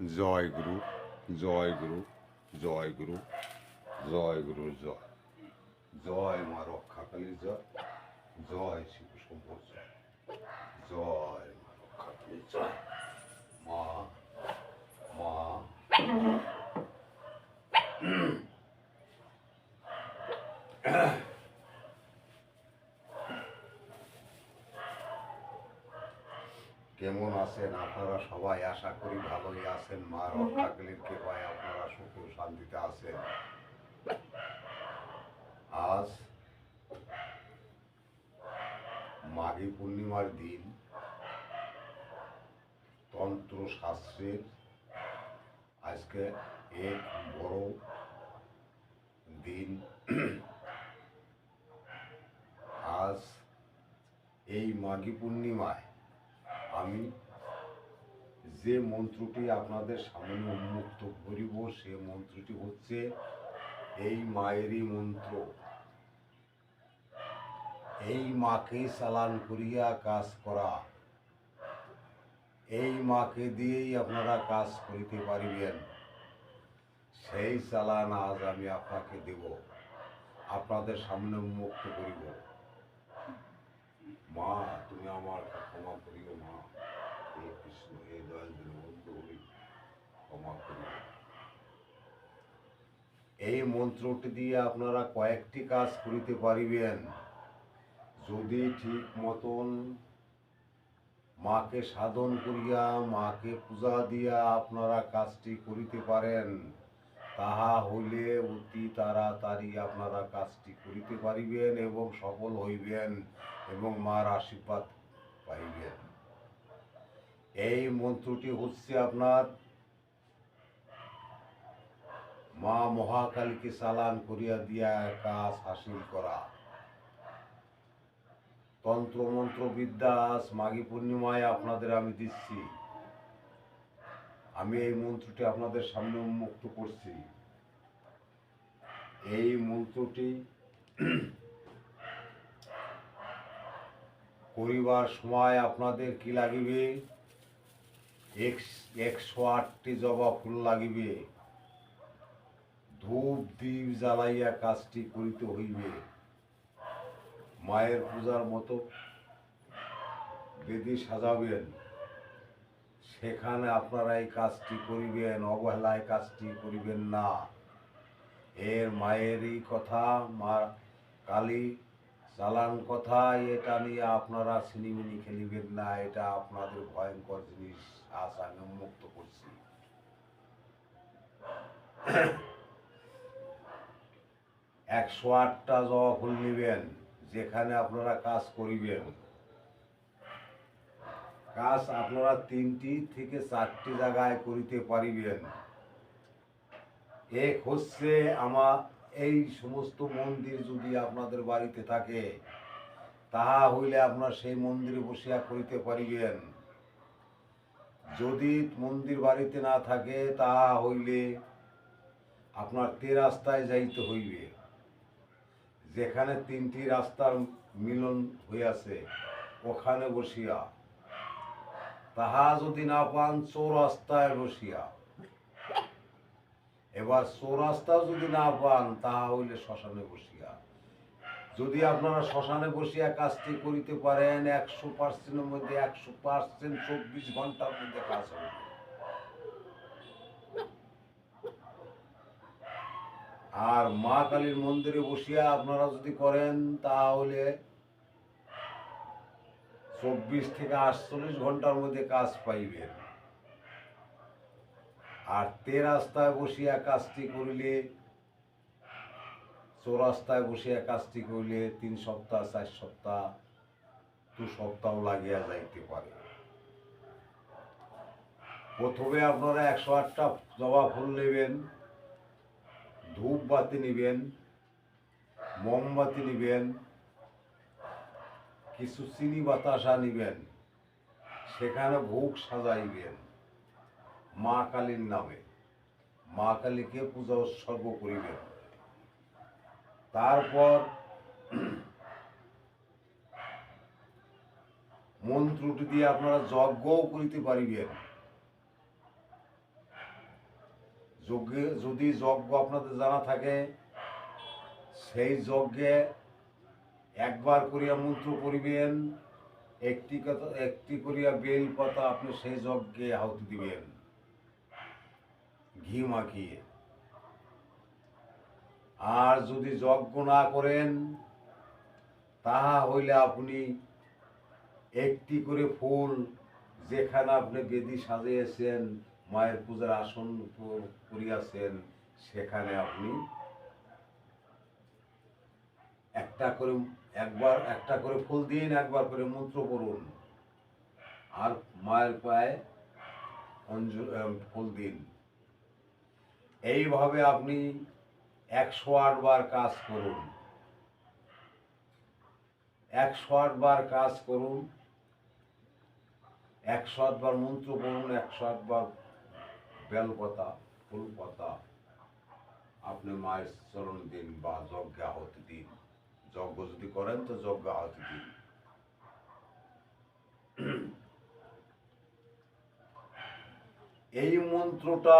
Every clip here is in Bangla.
জয় গুরু জয় গুরু জয় গুরু জয় গুরু জয় জয় মা রক্ষাকালী জয় জয় শিব শম্ভ জয় জয় মা রক্ষাকালী জয় মা মা কেমন আছেন? আপনারা সবাই আশা করি ভালোই আছেন। মা রক্ষাকালীর কৃপায় আপনারা সুখ শান্তিতে আছেন। আজ মাঘী পূর্ণিমার দিন। তন্ত্র শাস্ত্রের আজকে এক বড় দিন। আজ এই মাঘী পূর্ণিমায় আমি যে মন্ত্রটি আপনাদের সামনে উন্মুক্ত করিব, সে মন্ত্রটি হচ্ছে এই মায়েরই মন্ত্র। এই মাকে চালান করিয়া কাজ করা। এই মাকে দিয়েই আপনারা কাজ করিতে পারিবেন। সেই চালান আজ আমি আপনাকে দেব, আপনাদের সামনে উন্মুক্ত করিব। মা, তুমি আমার ক্ষমা করিও। ক্ষমা এই মন্ত্রটি দিয়ে আপনারা কয়েকটি কাজ করিতে পারিবেন। যদি ঠিক মতন মাকে সাধন করিয়া, মাকে পূজা দিয়া আপনারা কাজটি করিতে পারেন, তাহা হইলে অতি তাড়াতাড়ি আপনারা কাজটি করিতে পারিবেন এবং সফল হইবেন এবং মার আশীর্বাদ পাইবেন। এই মন্ত্রটি হচ্ছে আপনার মা মহাকালীকে চালান করিয়া দিয়া কাজ হাসিল করা। তন্ত্র মন্ত্র বিদ্যা আজ মাঘী পূর্ণিমায় আপনাদের আমি দিচ্ছি। আমি এই মন্ত্রটি আপনাদের সামনে উন্মুক্ত করছি। এই মন্ত্রটি করিবার সময় আপনাদের কি লাগিবে? একশো আটটি জবা ফুল লাগিবে। ধূপ দ্বীপ জ্বালাইয়া কাজটি করিতে হইবে। মায়ের পূজার মতো বেদি সাজাবেন। সেখানে আপনারা এই কাজটি করিবেন, অবহেলায় কাজটি করিবেন না। এর মায়েরই কথা, মা কালী চালান কথা, এটা নিয়ে আপনারা সিনিমিনি খেলিবেন না, এটা আপনাদের ভয়ঙ্কর জিনিস, আজ আমি মুক্ত করছি। একশো আটটা জবা ফুল নিবেন, যেখানে আপনারা কাজ করিবেন। কাজ আপনারা তিনটি থেকে চারটি জায়গায় করিতে পারিবেন। এক হচ্ছে আমার এই সমস্ত মন্দির যদি আপনাদের বাড়িতে থাকে, তাহা হইলে আপনার সেই মন্দিরে বসিয়া করিতে পারিবেন। যদি মন্দির বাড়িতে না থাকে, তাহা হইলে আপনার তে রাস্তায় যাইতে হইবে। যেখানে তিনটি রাস্তার মিলন হইয়াছে, ওখানে বসিয়া। তাহা যদি না পান, চৌরাস্তায় বসিয়া। এবার চৌরাস্তাও যদি না পান, তাহা হইলে শ্মশানে বসিয়া। যদি আপনারা শ্মশানে বসিয়া কাজটি করিতে পারেন, একশো পার্সেন্টের মধ্যে একশো পার্সেন্ট চব্বিশ ঘণ্টার মধ্যে কাজ হবে। আর মা কালীর মন্দিরে বসিয়া আপনারা যদি করেন, তাহলে চব্বিশ থেকে আটচল্লিশ ঘণ্টার মধ্যে কাজ পাইবেন। আর তে রাস্তায় বসিয়া কাজটি করিলে, চৌরাস্তায় বসিয়া কাজটি করিলে তিন সপ্তাহ, চার সপ্তাহ, দু সপ্তাহ লাগিয়া যাইতে পারে। প্রথমে আপনারা একশো আটটা জবা ফুল নেবেন ধূপ বাতি নেবেন মোমবাতি নেবেন, কিছু চিনি বাতাসা নেবেন, সেখানে ভোগ সাজাইবেন মা কালীর নামে। মা কালীকে পূজা উৎসর্গ করিবেন। তারপর মন্ত্রটি দিয়ে আপনারা যজ্ঞও করিতে পারিবেন। যজ্ঞে যদি যজ্ঞ আপনাদের জানা থাকে, সেই যজ্ঞে একবার করিয়া মন্ত্র করিবেন একটি কথা, একটি করিয়া বেল পাতা আপনি সেই যজ্ঞে আহুতি দিবেন। ঘি মাখিয়ে। আর যদি যজ্ঞ না করেন, তাহা হইলে আপনি একটি করে ফুল যেখানে আপনি বেদি সাজিয়েছেন মায়ের পূজার আসন করিয়াছেন, সেখানে আপনি একটা করে, একবার, একটা করে ফুল দিন, একবার করে মন্ত্র পড়ুন। আর মায়ের পায়ে ফুল দিন। এইভাবে আপনি একশো আট বার কাজ করুন। একশো আট বার কাজ করুন। একশো আটবার মন্ত্র পড়ুন, একশো আটবার বেলপাতা ফুল পাতা আপনি মায়ের চরণ দিন বা যজ্ঞ আহতি দিন। যজ্ঞ যদি করেন তো যজ্ঞ আহতি দিন। এই মন্ত্রটা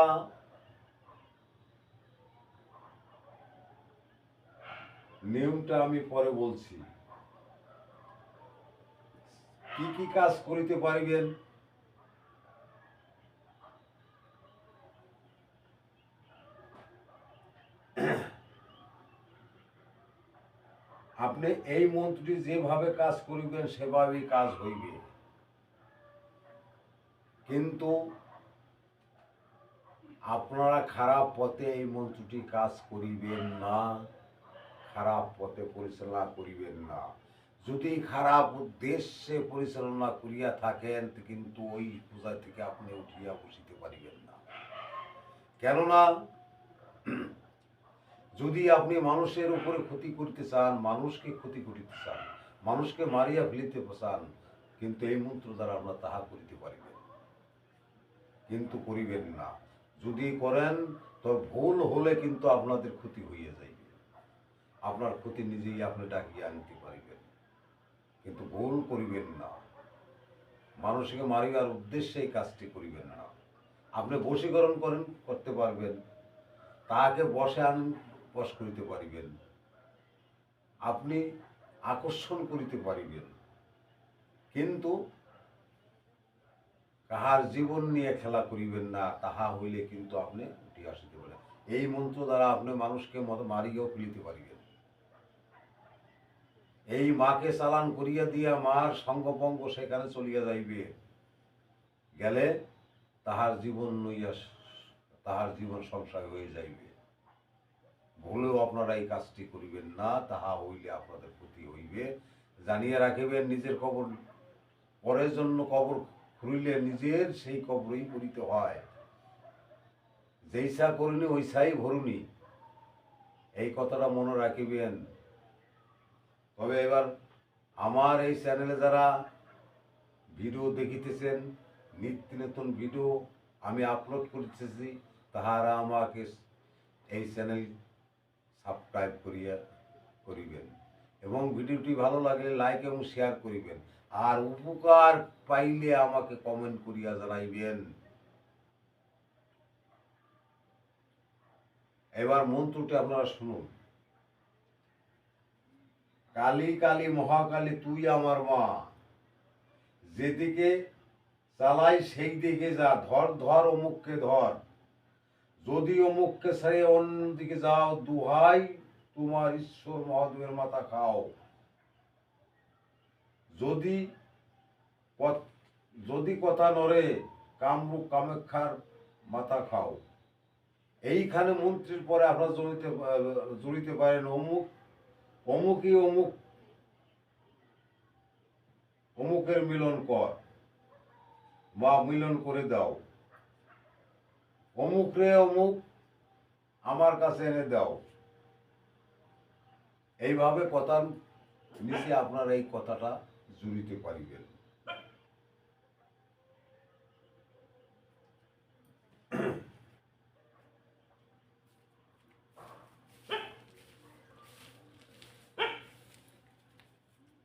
নিয়মটা আমি পরে বলছি। কি কি কাজ করিতে পারিবেন? আপনি এই মন্ত্রটি যেভাবে কাজ করিবেন, সেভাবেই কাজ হইবে। কিন্তু আপনারা খারাপ পথে এই মন্ত্রটি কাজ করিবেন না, খারাপ পথে পরিচালনা করিবেন না। যদি খারাপ উদ্দেশ্যে পরিচালনা করিয়া থাকেন, কিন্তু ওই পূজা থেকে আপনি উঠিয়া বসিতে পারিবেন না। কেননা যদি আপনি মানুষের উপরে ক্ষতি করতে চান, মানুষকে ক্ষতি করিতে চান, মানুষকে মারিয়া ফেলিতে চান, কিন্তু এই মন্ত্র দ্বারা আমরা তাহা করিতে পারিবেন কিন্তু করিবেন না। যদি করেন, তো ভুল হলে কিন্তু আপনাদের ক্ষতি হইয়া যাইবে। আপনার ক্ষতি নিজেই আপনি ডাকিয়ে আনতে পারিবেন। কিন্তু ভুল করিবেন না। মানুষকে মারিবার উদ্দেশ্যে এই কাজটি করিবেন না। আপনি বশীকরণ করেন, করতে পারবেন। তাহাকে বসে আন বশ করিতে পারিবেন। আপনি আকর্ষণ করিতে পারিবেন। কিন্তু কাহার জীবন নিয়ে খেলা করিবেন না, তাহা হইলে কিন্তু আপনি উঠে আসিতে পারেন। এই মন্ত্র দ্বারা আপনি মানুষকে মত মারিয়াও ফেলিতে পারিবেন। এই মাকে চালান করিয়া দিয়া মার সঙ্গপঙ্গ সেখানে চলিয়া যাইবে। গেলে তাহার জীবন নইয়া তাহার জীবন সংসার হয়ে যাইবে। ভুলেও আপনারা এই কাজটি করিবেন না, তাহা হইলে আপনাদের ক্ষতি হইবে। জানিয়ে রাখিবেন, নিজের কবর, পরের জন্য কবর খুঁড়িলে নিজের সেই কবরই পড়িতে হয়। যেইসা করিনি ওইসাই ভরুনি। এই কথাটা মনে রাখিবেন। তবে এবার আমার এই চ্যানেলে যারা ভিডিও দেখিতেছেন নিত্য নতুন ভিডিও আমি আপলোড করিতেছি, তাহারা আমাকে এই চ্যানেল সাবস্ক্রাইব করিয়া করিবেন। এবং ভিডিওটি ভালো লাগলে লাইক এবং শেয়ার করিবেন। আর উপকার পাইলে আমাকে কমেন্ট করিয়া জানাইবেন। এবার মন্ত্রটি আপনারা শুনুন। কালী কালী, মহাকালী, তুই আমার মা। যেদিকে চালাই সেই দিকে যা। ধর ধর, অমুককে ধর। যদি অমুককে ছেড়ে অন্যদিকে যাও, দুহাই, তোমার ঈশ্বর মহাদেবের মাথা খাও। যদি যদি কথা নরে কামরূপ কামাখ্যার মাথা খাও। এইখানে মন্ত্রীর পরে আপনারা জড়িতে জড়িতে পারেন অমুক, অমুকই অমুক, অমুকের মিলন কর, বা মিলন করে দাও। অমুক রে, অমুক, আমার কাছে এনে দাও। এইভাবে কথা নিচে আপনার এই কথাটা জুড়িতে পারিবেন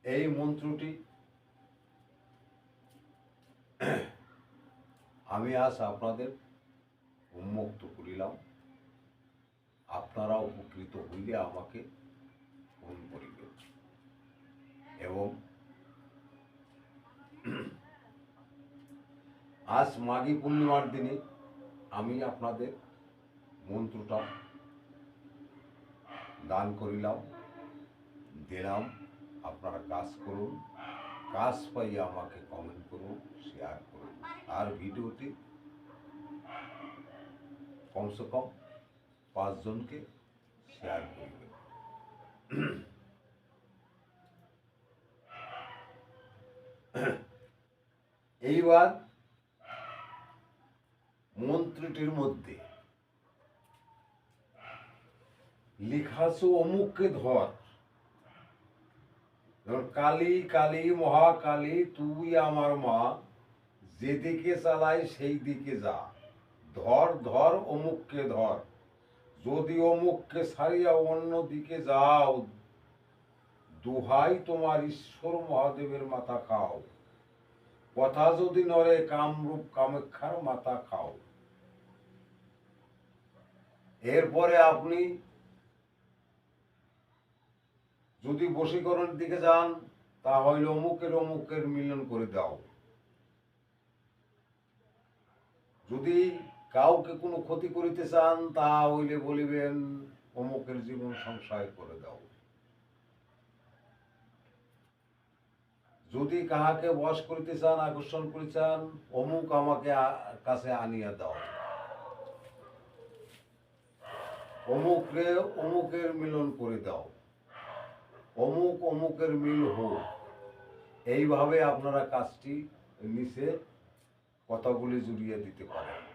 এই মন্ত্রটি আমি আজ আপনাদের উন্মুক্ত করিলাম। আপনারা উপকৃত হইলে আমাকে ফোন করিবেন। এবং আজ মাঘী পূর্ণিমার দিনে আমি আপনাদের মন্ত্রটা দান করিলাম। দিলাম, আপনারা কাজ করুন, কাজ পাই আমাকে কমেন্ট করুন শেয়ার করুন। আর ভিডিওটি কমসে কম পাঁচজনকে শেয়ার করবেন এইবার মন্ত্রটির মধ্যে লেখা আছে অমুককে ধর যেমন কালী কালী মহাকালী তুই আমার মা যেদিকে চালাই সেই দিকে যা ধর ধর অমুককে ধর, যদি অমুককে ছাড়িয়া অন্য দিকে যাও, দুহাই তোমার ঈশ্বর মহাদেবের মাথা খাও। কথা যদি নরে কামরূপ কামাক্ষার মাথা খাও। এরপরে আপনি যদি বশীকরণের দিকে যান তাহলে অমুকের অমুকের মিলন করে দাও। যদি কাউকে কোনো ক্ষতি করিতে চান, তা হইলে বলিবেন, অমুকের জীবন সংশয় করে দাও। যদি কাহাকে বশ করিতে চান, আকর্ষণ করিতে চান, অমুক আমাকে কাছে আনিয়া দাও। অমুক রে অমুকের মিলন করে দাও। অমুক অমুকের মিল হোক। এইভাবে আপনারা কাজটি নিচে কথাগুলি জুড়িয়ে দিতে পারেন।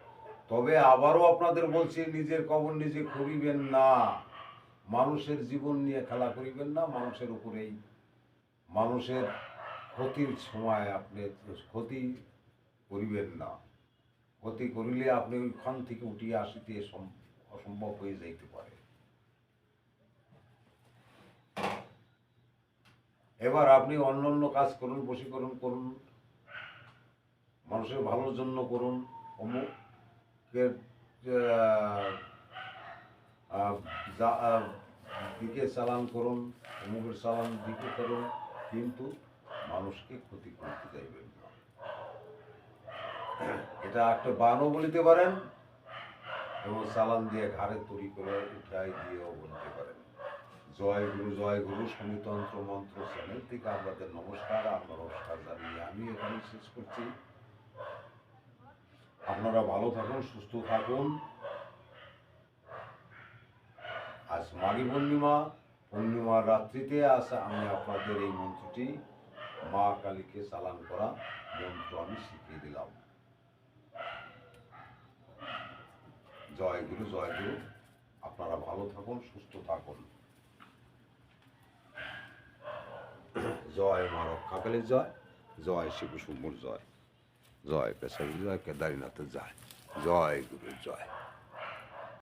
তবে আবারও আপনাদের বলছি নিজের কবর নিজে করিবেন না। মানুষের জীবন নিয়ে খেলা করিবেন না মানুষের উপরেই। মানুষের ক্ষতির সময় আপনি ক্ষতি করিবেন না। ক্ষতি করিলে আপনি ওইখান থেকে উঠিয়ে আসিতে সম- অসম্ভব হয়ে যাইতে পারে। এবার আপনি অন্য অন্য কাজ করুন বশীকরণ করুন মানুষের ভালোর জন্য করুন আহ, দিকে চালান করুন অমুকের চালান দিকে করুন কিন্তু মানুষকে ক্ষতি করতে চাইবেন না এটা একটা বানও বলিতে পারেন, এবং চালান দিয়ে ঘাড়ে তৈরি করে উঠাই দিয়েও বলতে পারেন। জয় গুরু জয় গুরু সমিতন্ত্র মন্ত্র চ্যানেল থেকে আপনাদের নমস্কার আমরা নমস্কার জানিয়ে আমি এখানে শেষ করছি। আপনারা ভালো থাকুন, সুস্থ থাকুন। আজ মাঘী পূর্ণিমা, পূর্ণিমার রাত্রিতে আজ আমি আপনাদের এই মন্ত্রটি মা কালীকে চালান করা মন্ত্র আমি শিখিয়ে দিলাম। জয় গুরু জয় গুরু। আপনারা ভালো থাকুন, সুস্থ থাকুন। জয় মা রক্ষাকালীর জয় জয় শিব শুম্ভুর জয়। জয় পেশারি জয় কেদারীনাথের জয় জয় গুরু জয়।